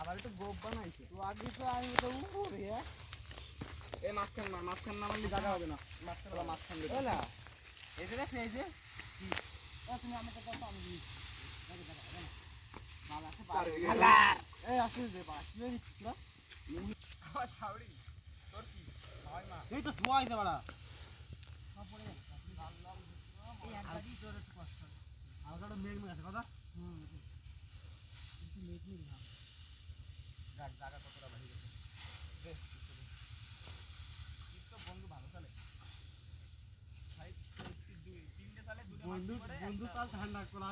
আবার একটু গোপ বানাইছে। তো আগে তো আমি তো উপরে হ্যাঁ? এই মাঝখান না মাঝখান না মারলে জায়গা হবে না। মাঝখান বা মাঝখান এলা। এই যে দেখ এই যে। তুমি আমাকে দাও তো আমি এই না। না তো ধোয়া হইতে বাড়া। মেঘ মেঘ আছে কথা? হুম। মেঘ মেঘ। জায়গা কতটা বাড়ি গেছে দে তো বন্ধু ভালো চলে বন্ধু বন্ধু কাল ঠান্ডা কোলা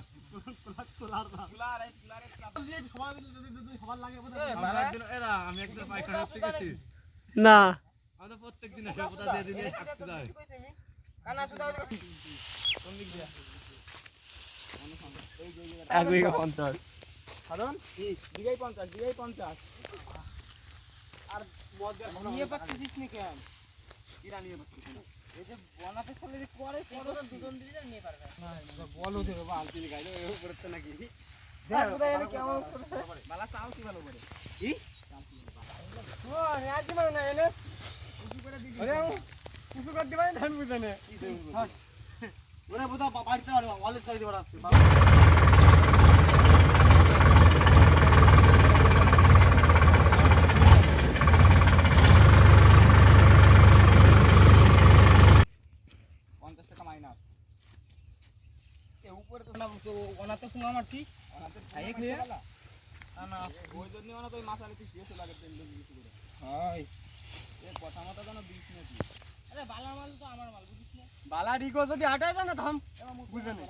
কোলা কোলা কোলা এই কুলারে যদি সবার লাগে এরা আমি একদিন পায়খানা শিখেছি না আমি প্রত্যেক দিন এসে কোথা দিয়ে দিনে থাকতে যাই কানা সুদা কোন দিক দিয়ে? বিঘা পঞ্চাশ। সাধন? দিঘাই পঞ্চাশ দিঘাই পঞ্চাশ। আর নিয়ে পাচ্ছিস নি কেন? কিরা নিয়ে পাচ্ছিস এই যে বনাতে চলে যে করে এগুলো দুজন দিলে নিয়ে পারবে। বলো দেবে বা আলতি গাইলে উপরে তো নাকি? দেখ, ভালো করে। বালা চাও কি ভালো করে। ও রাজি মানে না এনে? আরে কুসু করতে পারে ধান বুঝে নে ওরে বাড়িতে আলো ওয়ালেট করে দিবা পঞ্চাশ টাকা মাইনাস এ উপরে তো না তো ওনাতে শুনো আমার ঠিক? ওনাদের খাইয়ে খাইয়ে খেয়ে? না না। ওই জন্য ওনা তো মাছ আলু পিস লাগে তেল দিয়ে করে হাই এ কথা মতো যেন বিষ নাকি আরে বালা মাল তো আমার মাল বুঝিস না? বালা ডিকো যদি হাঁটায় যায় না থাম বুঝে নে।